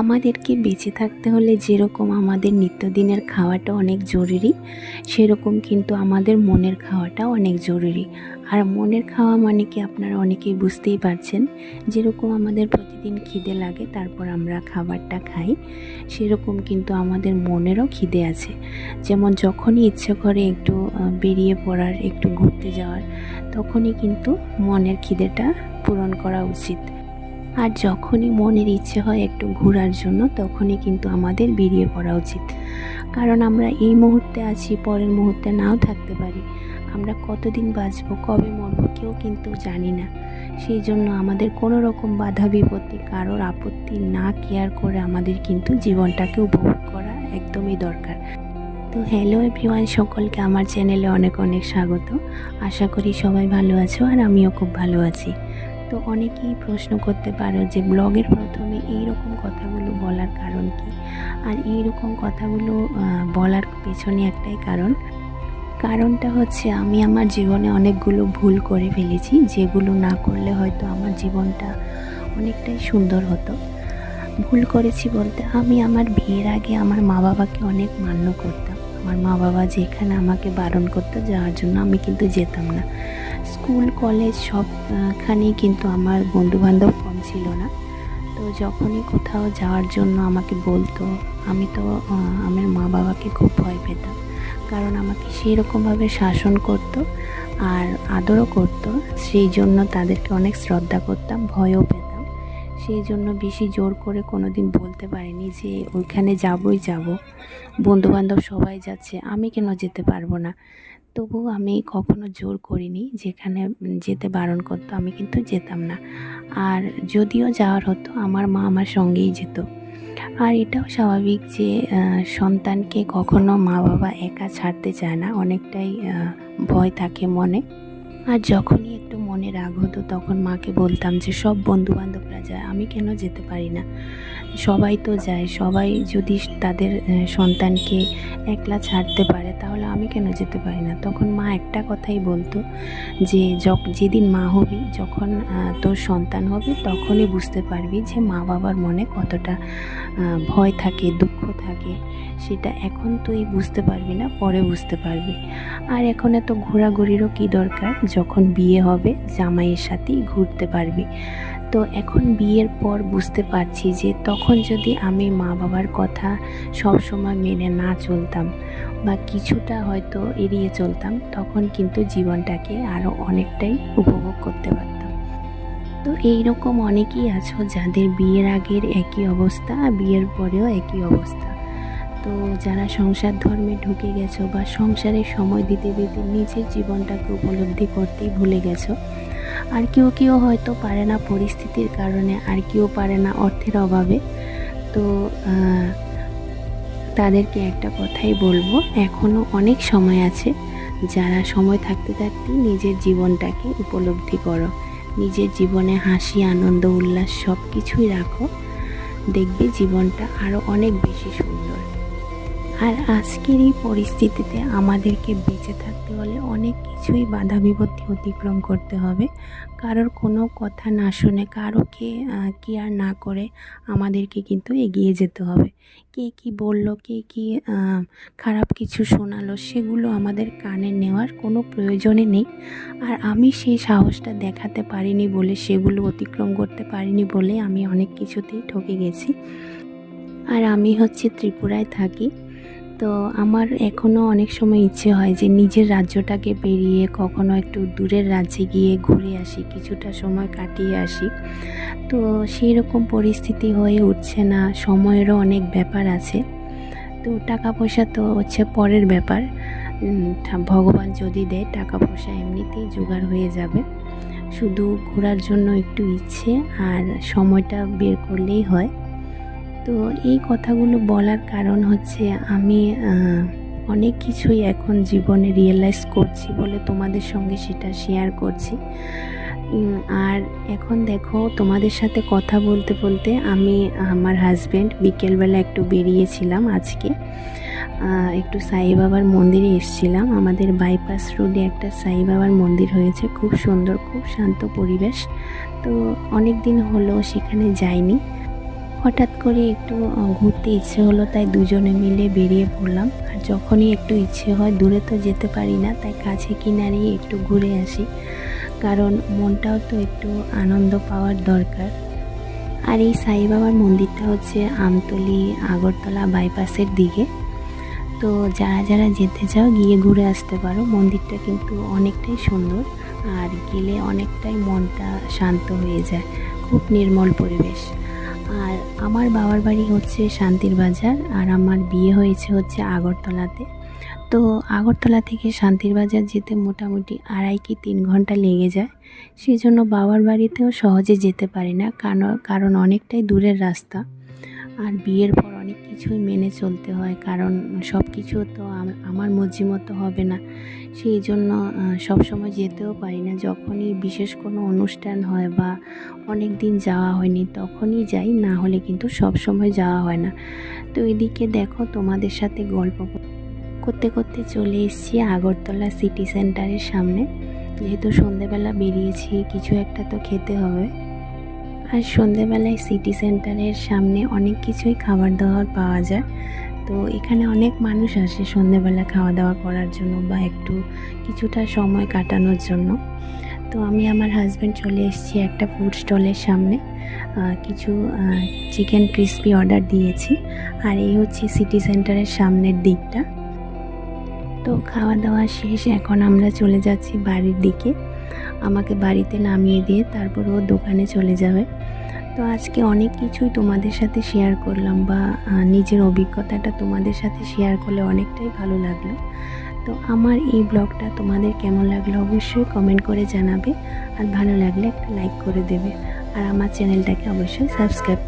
আমাদেরকে বেঁচে থাকতে হলে যেরকম আমাদের নিত্যদিনের খাওয়াটা অনেক জরুরি, সেরকম কিন্তু আমাদের মনের খাওয়াটাও অনেক জরুরি। আর মনের খাওয়া মানে কি আপনারা অনেকেই বুঝতেই পারছেন, যেরকম আমাদের প্রতিদিন খিদে লাগে তারপর আমরা খাবারটা খাই, সেরকম কিন্তু আমাদের মনেরও খিদে আছে। যেমন যখনই ইচ্ছে করে একটু বেরিয়ে পড়ার, একটু ঘুরতে যাওয়ার, তখনই কিন্তু মনের খিদেটা পূরণ করা উচিত। আর যখনই মনের ইচ্ছে হয় একটু ঘোরার জন্য, তখনই কিন্তু আমাদের বেরিয়ে পড়া উচিত। কারণ আমরা এই মুহূর্তে আছি, পরের মুহূর্তে নাও থাকতে পারি। আমরা কতদিন বাঁচবো, কবে মরবো কেউ কিন্তু জানি না। সেই জন্য আমাদের কোনো রকম বাধা বিপত্তি, কারোর আপত্তি না কেয়ার করে আমাদের কিন্তু জীবনটাকে উপভোগ করা একদমই দরকার। তো হ্যালো এভরিওয়ান, সকলকে আমার চ্যানেলে অনেক অনেক স্বাগত। আশা করি সবাই ভালো আছো আর আমিও খুব ভালো আছি। তো অনেকেই প্রশ্ন করতে পারো যে ব্লগের প্রথমে এই রকম কথাগুলো বলার কারণ কি? আর এই রকম কথাগুলো বলার পেছনে একটাই কারণ। কারণটা হচ্ছে আমি আমার জীবনে অনেকগুলো ভুল করে ফেলেছি, যেগুলো না করলে হয়তো আমার জীবনটা অনেকটাই সুন্দর হতো। ভুল করেছি বলতে আমি আমার বিয়ের আগে আমার মা বাবাকে অনেক মান্য করতাম। আমার মা বাবা যেখানে আমাকে বারণ করতো, যাওয়ার জন্য আমি কিন্তু যেতাম না। স্কুল, কলেজ সবখানেই কিন্তু আমার বন্ধুবান্ধব কম ছিল না। তো যখনই কোথাও যাওয়ার জন্য আমাকে বলতো, আমি তো আমার মা বাবাকে খুব ভয় পেতাম। কারণ আমাকে সেই রকমভাবে শাসন করতো আর আদরও করতো। সেই জন্য তাদেরকে অনেক শ্রদ্ধা করতাম, ভয়ও পেতাম। সেই জন্য বেশি জোর করে কোনো দিন বলতে পারিনি যে, ওইখানে যাবই যাব। বন্ধুবান্ধব সবাই যাচ্ছে, আমি কেন যেতে পারব না? তবু আমি কখনো জোর করিনি। যেখানে যেতে বারণ করতো, আমি কিন্তু যেতাম না। আর যদিও যাওয়ার হতো, আমার মা আমার সঙ্গেই যেত। আর এটাও স্বাভাবিক যে সন্তানকে কখনো মা বাবা একা ছাড়তে চায় না। অনেকটাই ভয় থাকে মনে। আর যখনই একটু মনে রাগ হতো, তখন মাকে বলতাম যে, সব বন্ধু বান্ধবরা যায়, আমি কেন যেতে পারি না? সবাই তো যায়, সবাই যদি তাদের সন্তানকে একলা ছাড়তে পারে, তাহলে আমি কেন যেতে পারি না? তখন মা একটা কথাই বলতো যে যেদিন মা হবি, যখন তোর সন্তান হবে, তখনই বুঝতে পারবি যে মা বাবার মনে কতটা ভয় থাকে, দুঃখ থাকে, সেটা এখন তুই বুঝতে পারবি না, পরে বুঝতে পারবি। আর এখন এত ঘোরাঘুরিরও কী দরকার? যখন বিয়ে হবে জামাইয়ের সাথেই ঘুরতে পারবি। তো এখন বিয়ের পর বুঝতে পারছি যে তখন যদি আমি মা বাবার কথা সব সময় মেনে না চলতাম বা কিছুটা হয়তো এড়িয়ে চলতাম, তখন কিন্তু জীবনটাকে আরও অনেকটাই উপভোগ করতে পারতাম। তো এই রকম অনেকেই আছো যাদের বিয়ের আগের একই অবস্থা, বিয়ের পরেও একই অবস্থা। তো যারা সংসার ধর্মে ঢুকে গেছো বা সংসারে সময় দিতে দিতে নিজের জীবনটাকে উপলব্ধি করতেই ভুলে গেছো, আর কেউ কেউ হয়তো পারে না পরিস্থিতির কারণে, আর কেউ পারে না অর্থের অভাবে, তো তাদেরকে একটা কথাই বলব এখনও অনেক সময় আছে যারা সময় থাকতে থাকতে নিজের জীবনটাকে উপলব্ধি করো, নিজের জীবনে হাসি, আনন্দ, উল্লাস সব কিছুই রাখো, দেখবে জীবনটা আরও অনেক বেশি সুন্দর। আর আজকের এই পরিস্থিতিতে আমাদেরকে বেঁচে থাকতে হলে অনেক কিছুই বাধা বিপত্তি অতিক্রম করতে হবে। কারোর কোনো কথা না শুনে, কারোকে কেয়ার না করে আমাদেরকে কিন্তু এগিয়ে যেতে হবে। কে কি বলল, কে কি খারাপ কিছু শোনালো সেগুলো আমাদের কানে নেওয়ার কোনো প্রয়োজনে নেই। আর আমি সেই সাহসটা দেখাতে পারিনি বলে, সেগুলো অতিক্রম করতে পারিনি বলে আমি অনেক কিছুতেই ঠকে গেছি। আর আমি হচ্ছে ত্রিপুরায় থাকি। তো আমার এখনও অনেক সময় ইচ্ছে হয় যে নিজের রাজ্যটাকে পেরিয়ে কখনো একটু দূরের রাজ্যে গিয়ে ঘুরে আসি, কিছুটা সময় কাটিয়ে আসি। তো সেই রকম পরিস্থিতি হয়ে উঠছে না, সময়েরও অনেক ব্যাপার আছে। তো টাকা পয়সা তো হচ্ছে পরের ব্যাপার। ভগবান যদি দেয় টাকা পয়সা এমনিতেই জোগাড় হয়ে যাবে। শুধু ঘোরার জন্য একটু ইচ্ছে আর সময়টা বের করলেই হয়। তো এই কথাগুলো বলার কারণ হচ্ছে আমি অনেক কিছুই এখন জীবনে রিয়েলাইজ করছি বলে তোমাদের সঙ্গে সেটা শেয়ার করছি। আর এখন দেখো তোমাদের সাথে কথা বলতে বলতে আমি, আমার হাজব্যান্ড বিকেলবেলা একটু বেরিয়েছিলাম আজকে। একটু সাই বাবার মন্দিরে এসেছিলাম। আমাদের বাইপাস রোডে একটা সাই বাবার মন্দির হয়েছে। খুব সুন্দর, খুব শান্ত পরিবেশ। তো অনেক দিন হলো সেখানে যাইনি। হঠাৎ করে একটু ঘুরতে ইচ্ছে হলো, তাই দুজনে মিলে বেরিয়ে পড়লাম। আর যখনই একটু ইচ্ছে হয়, দূরে তো যেতে পারি না, তাই কাছে কিনারেই একটু ঘুরে আসি। কারণ মনটাও তো একটু আনন্দ পাওয়ার দরকার। আর এই সাই বাবার মন্দিরটা হচ্ছে আমতলি, আগরতলা বাইপাসের দিকে। তো যারা যারা যেতে চাও, গিয়ে ঘুরে আসতে পারো। মন্দিরটা কিন্তু অনেকটাই সুন্দর, আর গেলে অনেকটাই মনটা শান্ত হয়ে যায়। খুব নির্মল পরিবেশ। আর আমার বাবার বাড়ি হচ্ছে শান্তির বাজার আর আমার বিয়ে হয়েছে হচ্ছে আগরতলাতে। তো আগরতলা থেকে শান্তির বাজার যেতে মোটামুটি আড়াই কি তিন ঘণ্টা লেগে যায়। সেই জন্য বাবার বাড়িতেও সহজে যেতে পারি না, কারণ কারণ অনেকটাই দূরের রাস্তা। আর বিয়ের পর কিছুই মেনে চলতে হয়, কারণ সব কিছু তো আমার মর্জি মতো হবে না। সেই জন্য সব সময় যেতেও পারি না। যখনই বিশেষ কোনো অনুষ্ঠান হয় বা অনেক দিন যাওয়া হয়নি, তখনই যাই, না হলে কিন্তু সব সময় যাওয়া হয় না। তো এদিকে দেখো, তোমাদের সাথে গল্প করতে করতে চলে এসেছি আগরতলা সিটি সেন্টারের সামনে। যেহেতু সন্ধেবেলা বেরিয়েছি, কিছু একটা তো খেতে হবে। আর সন্ধেবেলায় সিটি সেন্টারের সামনে অনেক কিছুই খাবার দাবার পাওয়া যায়। তো এখানে অনেক মানুষ আসে সন্ধেবেলা খাওয়া দাওয়া করার জন্য বা একটু কিছুটা সময় কাটানোর জন্য। তো আমি আমার হাজব্যান্ড চলে এসেছি একটা ফুড স্টলের সামনে। কিছু চিকেন ক্রিস্পি অর্ডার দিয়েছি। আর এই হচ্ছে সিটি সেন্টারের সামনের দিকটা। তো খাওয়া দাওয়া শেষ, এখন আমরা চলে যাচ্ছি বাড়ির দিকে। আমাকে বাড়িতে নামিয়ে দিয়ে তারপর ও দোকানে চলে যাবে। তো আজকে অনেক কিছুই তোমাদের সাথে শেয়ার করলাম বা নিজের অভিজ্ঞতাটা তোমাদের সাথে শেয়ার করলে অনেকটাই ভালো লাগল। তো আমার এই ব্লগটা তোমাদের কেমন লাগল অবশ্যই কমেন্ট করে জানাবে। আর ভালো লাগলে একটা লাইক করে দেবে। আর আমার চ্যানেলটাকে অবশ্যই সাবস্ক্রাইব